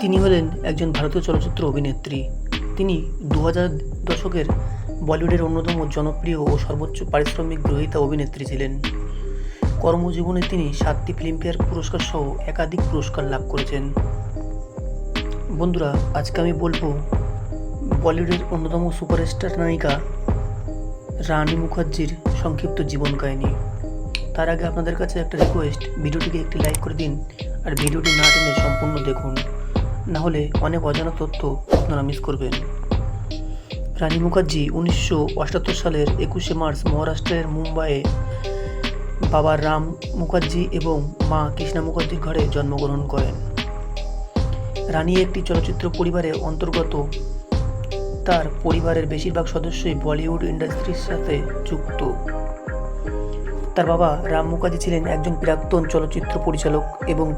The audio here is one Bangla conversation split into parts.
তিনি হলেন একজন ভারতীয় চলচ্চিত্র অভিনেত্রী। তিনি দু হাজার দশকের বলিউডের অন্যতম জনপ্রিয় ও সর্বোচ্চ পারিশ্রমিক গ্রহীতা অভিনেত্রী ছিলেন। কর্মজীবনে তিনি সাতটি ফিল্মফেয়ার পুরস্কার সহ একাধিক পুরস্কার লাভ করেছেন। বন্ধুরা, আজকে আমি বলব বলিউডের অন্যতম সুপারস্টার নায়িকা রানী মুখার্জির সংক্ষিপ্ত জীবন কাহিনী। তার আগে আপনাদের কাছে একটা রিকোয়েস্ট ভিডিওটিকে একটি লাইক করে দিন, আর ভিডিওটি না টেনে সম্পূর্ণ দেখুন। না হলে অনেক অজানা তথ্য আপনারা মিস করবেন। রানী মুখার্জি উনিশশো অষ্টাত্তর সালের একুশে মার্চ মহারাষ্ট্রের মুম্বাইয়ে বাবা রাম মুখার্জি এবং মা কৃষ্ণা মুখার্জির ঘরে জন্মগ্রহণ করেন। রানী একটি চলচ্চিত্র পরিবারের অন্তর্গত। তার পরিবারের বেশিরভাগ সদস্যই বলিউড ইন্ডাস্ট্রির সাথে যুক্ত। তার বাবা রাম মুখার্জি ছিলেন একজন প্রাক্তন চলচ্চিত্র পরিচালক এবং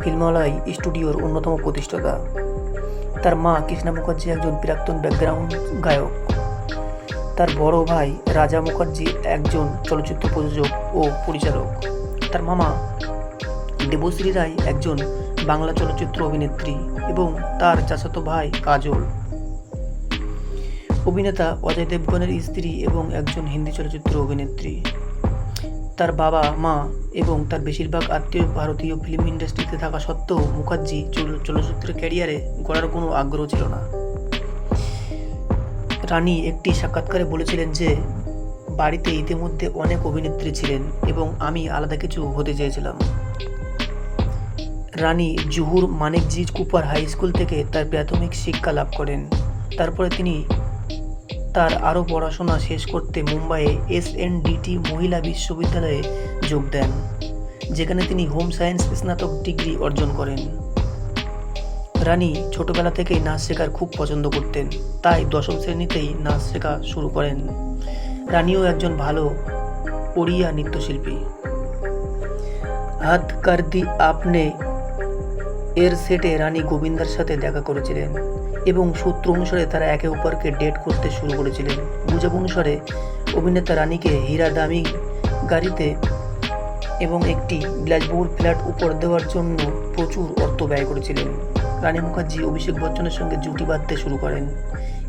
ফিল্মালয় স্টুডিওর অন্যতম প্রতিষ্ঠাতা। তার মা কৃষ্ণা মুখার্জি একজন প্রাক্তন ব্যাকগ্রাউন্ড গায়ক। তার বড় ভাই রাজা মুখার্জি একজন চলচ্চিত্র প্রযোজক ও পরিচালক। তার মামা দেবশ্রী রায় একজন বাংলা চলচ্চিত্র অভিনেত্রী এবং তার চাচাতো ভাই কাজল। অভিনেতা অজয় দেবগনের স্ত্রী এবং একজন হিন্দি চলচ্চিত্র অভিনেত্রী। তার বাবা, মা এবং তার বেশিরভাগ আত্মীয় ভারতীয় ফিল্ম ইন্ডাস্ট্রিতে থাকা সত্ত্বেও মুখার্জি চল- চলচ্চিত্র ক্যারিয়ারে গড়ার কোনো আগ্রহ ছিল না। রানী একটি সাক্ষাৎকারে বলেছিলেন যে, বাড়িতে ইতিমধ্যে অনেক অভিনেত্রী ছিলেন এবং আমি আলাদা কিছু হতে চেয়েছিলাম। রানী জুহুর মানিকজি কুপার হাই স্কুল থেকে তার প্রাথমিক শিক্ষা লাভ করেন। তারপরে তিনি তার আরও পড়াশোনা শেষ করতে মুম্বাইয়ে এস এন ডিটি মহিলা বিশ্ববিদ্যালয়ে যোগ দেন, যেখানে তিনি হোম সায়েন্স স্নাতক ডিগ্রি অর্জন করেন। রানী ছোটবেলা থেকেই নাচ শেখার খুব পছন্দ করতেন, তাই দশম শ্রেণীতেই নাচ শেখা শুরু করেন। রানীও একজন ভালো ওড়িয়া নৃত্যশিল্পী। হাত কার্দি আপনে, এর সেটে রানী গোবিন্দার সাথে দেখা করেছিলেন। এবং সূত্র অনুসারে তারা একে অপরকে ডেট করতে শুরু করেছিলেন। গুজব অনুসারে অভিনেতা রানীকে হীরা দামি গাড়িতে এবং একটি বিলাসবহুল ফ্ল্যাট উপর দেওয়ার জন্য প্রচুর অর্থ ব্যয় করেছিলেন। রানী মুখার্জি, অভিষেক বচ্চনের সঙ্গে জুটি বাঁধতে শুরু করেন।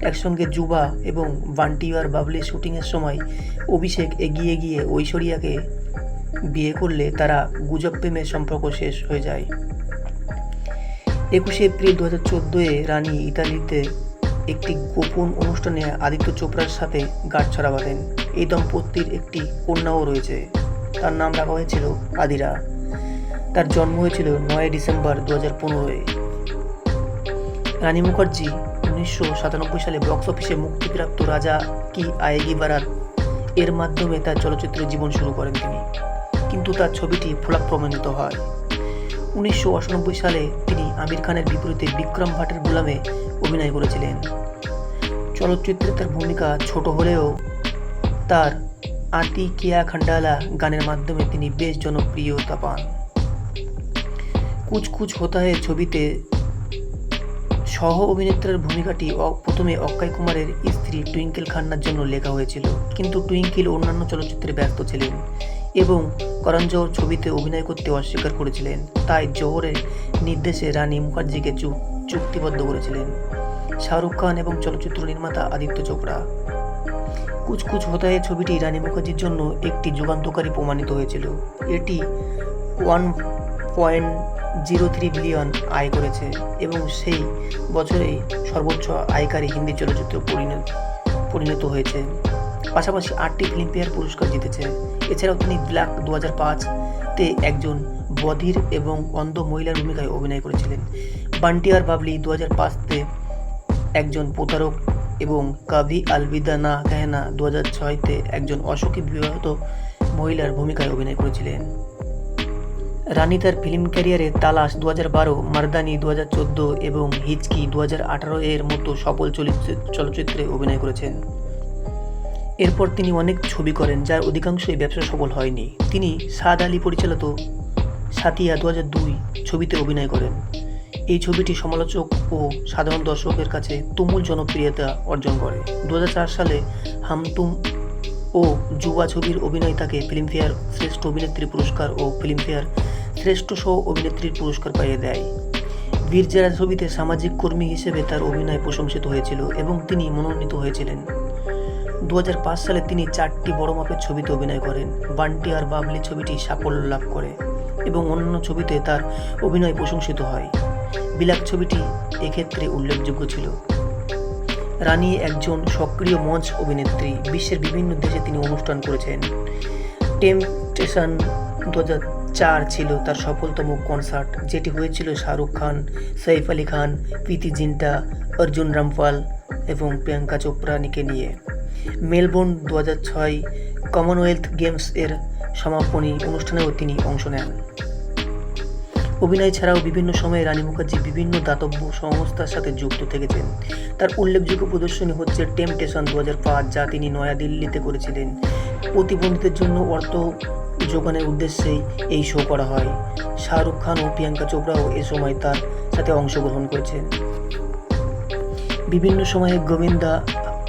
একসঙ্গে যুবা এবং বান্টিওয়ার বাবলি শুটিংয়ের সময় অভিষেক এগিয়ে গিয়ে ঐশ্বরিয়াকে বিয়ে করলে তারা গুজব প্রেমের সম্পর্ক শেষ হয়ে যায়। একুশে এপ্রিল দু হাজার চোদ্দোয় রানী ইতালিতে একটি গোপন অনুষ্ঠানে আদিত্য চোপড়ার সাথে গাঁটছড়া বাঁধেন। এই দম্পতির একটি কন্যাও রয়েছে। তার নাম রাখা হয়েছিল আদিরা। তার জন্ম হয়েছিল নয় ডিসেম্বর দু হাজার পনেরোয় রানী মুখার্জি উনিশশো সাতানব্বই সালে বক্স অফিসে মুক্তিপ্রাপ্ত রাজা কি আয়েগি বারাত এর মাধ্যমে তার চলচ্চিত্র জীবন শুরু করেন তিনি। কিন্তু তার ছবিটি ফ্লপ প্রমাণিত হয়। উনিশশো আটানব্বই সালে তিনি আমির খানের বিপরীতে বিক্রম ভাটের গোলামে অভিনয় করেছিলেন। চলচ্চিত্রে তার ভূমিকা ছোট হলেও তার আতি কিয়া খান্ডালা গানের মাধ্যমে তিনি বেশ জনপ্রিয়তা পান। কুচ কুচ হোতা হে ছবিতে সহ অভিনেত্রীর ভূমিকাটি প্রথমে অক্ষয় কুমারের স্ত্রী টুইঙ্কেল খান্নার জন্য লেখা হয়েছিল। কিন্তু টুইঙ্কেল অন্যান্য চলচ্চিত্রে ব্যস্ত ছিলেন। এবং করণ জোহর ছবিতে অভিনয় করতে অস্বীকার করেছিলেন। তাই জোহরের নির্দেশে রানী মুখার্জিকে চুক্তিবদ্ধ করেছিলেন। শাহরুখ খান এবং চলচ্চিত্র নির্মাতা আদিত্য চোপড়া। কুচ কুচ হোতায় ছবিটি রানী মুখার্জির জন্য একটি যুগান্তকারী প্রমাণিত হয়েছিল। এটি one point zero three billion আয় করেছে এবং সেই বছরেই সর্বোচ্চ আয়কারী হিন্দি চলচ্চিত্র পরিণত পরিণত হয়েছে। পাশাপাশি আটটি ফিল্মফেয়ার পুরস্কার জিতেছে। এছাড়াও তিনি ব্ল্যাক দু পাঁচতে একজন বধির এবং অন্ধ মহিলার ভূমিকায় অভিনয় করেছিলেন। বান্টিয়ার বাবলি দু হাজার পাঁচতে একজন প্রতারক এবং কাভি আলবিদা না কেহনা দু হাজার ছয়তে একজন অসুখী বিবাহিত মহিলার ভূমিকায় অভিনয় করেছিলেন। রানী তার ফিল্ম ক্যারিয়ারে তালাশ দু হাজার বারো, মারদানি দু হাজার চোদ্দ এবং হিচকি দু হাজার আঠারো এর মতো সফল চলচ্চিত্রে অভিনয় করেছেন। এরপর তিনি অনেক ছবি করেন, যার অধিকাংশই ব্যবসা সফল হয়নি। তিনি সাদ আলী পরিচালিত সাতিয়া দু দুই ছবিতে অভিনয় করেন। এই ছবিটি সমালোচক ও সাধারণ দর্শকের কাছে তুমুল জনপ্রিয়তা অর্জন করে। দু হাজার চার সালে হামতুম ও যুবা ছবির অভিনয় তাকে ফিল্মফেয়ার শ্রেষ্ঠ অভিনেত্রী পুরস্কার ও ফিল্মফেয়ার শ্রেষ্ঠ সহ অভিনেত্রীর পুরস্কার পাইয়ে দেয়। বীরজারা ছবিতে সামাজিক কর্মী হিসেবে তার অভিনয় প্রশংসিত হয়েছিল এবং তিনি মনোনীত হয়েছিলেন। দু হাজার পাঁচ সালে তিনি চারটি বড় মাপের ছবিতে অভিনয় করেন। বান্টি আর বাবলি ছবিটি সাফল্য লাভ করে এবং অন্যান্য ছবিতে তার অভিনয় প্রশংসিত হয়। বিলাক ছবিটি এক্ষেত্রে উল্লেখযোগ্য ছিল। রানী একজন সক্রিয় মঞ্চ অভিনেত্রী। বিশ্বের বিভিন্ন দেশে তিনি অনুষ্ঠান করেছেন। টেম্পটেশন দু চার ছিল তার সফলতম কনসার্ট, যেটি হয়েছিল শাহরুখ খান সৈফ আলী খান, প্রীতি জিন্টা, অর্জুন রামপাল এবং প্রিয়াঙ্কা চোপড়ানিকে নিয়ে। মেলবোর্ন দু ছয় কমনওয়েলথ গেমস এর সমাপনী অনুষ্ঠানেও তিনি অংশ নেন। অভিনয় ছাড়াও বিভিন্ন সময়ে রানী মুখার্জি বিভিন্ন দাতব্য সংস্থার সাথে যুক্ত থেকেছেন। তার উল্লেখযোগ্য প্রদর্শনী হচ্ছে টেম্পটেশন দু পাঁচ, যা তিনি নয়াদিল্লিতে করেছিলেন। প্রতিবন্ধীদের জন্য অর্থ যোগানের উদ্দেশ্যেই এই শো করা হয়। শাহরুখ খান ও প্রিয়াঙ্কা চোপড়াও এ সময় তার সাথে অংশগ্রহণ করেছেন। বিভিন্ন সময়ে গোবিন্দা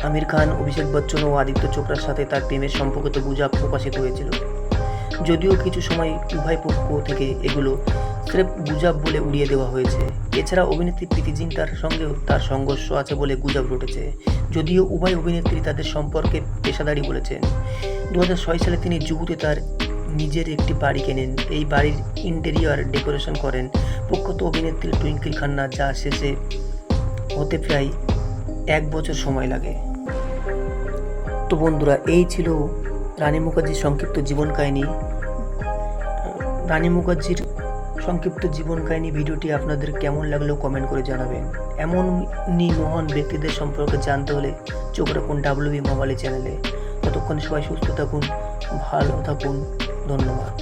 আমির খান, অভিষেক বচ্চন ও আদিত্য চোপড়ার সাথে তার প্রেমের সম্পর্কিত গুজব প্রকাশিত হয়েছিল। যদিও কিছু সময় উভয় পক্ষ থেকে এগুলো স্রেফ গুজব বলে উড়িয়ে দেওয়া হয়েছে। এছাড়া অভিনেত্রী প্রীতি জিন্টার সঙ্গেও তার সংঘর্ষ আছে বলে গুজব রটেছে। যদিও উভয় অভিনেত্রী তাদের সম্পর্কে পেশাদারি বলেছেন। দু হাজার ছয় সালে তিনি জুহুতে তার নিজের একটি বাড়ি কেনেন। এই বাড়ির ইন্টেরিয়র ডেকোরেশন করেন প্রখ্যাত অভিনেত্রী টুইঙ্কিল খান্না, যা শেষে হতে প্রায় এক বছর সময় লাগে। তো বন্ধুরা, এই ছিল রানী মুখার্জির সংক্ষিপ্ত জীবন কাহিনী। রানী মুখার্জির সংক্ষিপ্ত জীবন কাহিনী ভিডিওটি আপনাদের কেমন লাগল কমেন্ট করে জানাবেন। এমনই মহান ব্যক্তিদের সম্পর্কে জানতে হলে চোখ রাখুন ডাব্লিউবি মোবাইল চ্যানেলে। ততক্ষণ সবাই সুস্থ থাকুন, ভালো থাকুন, ধন্যবাদ।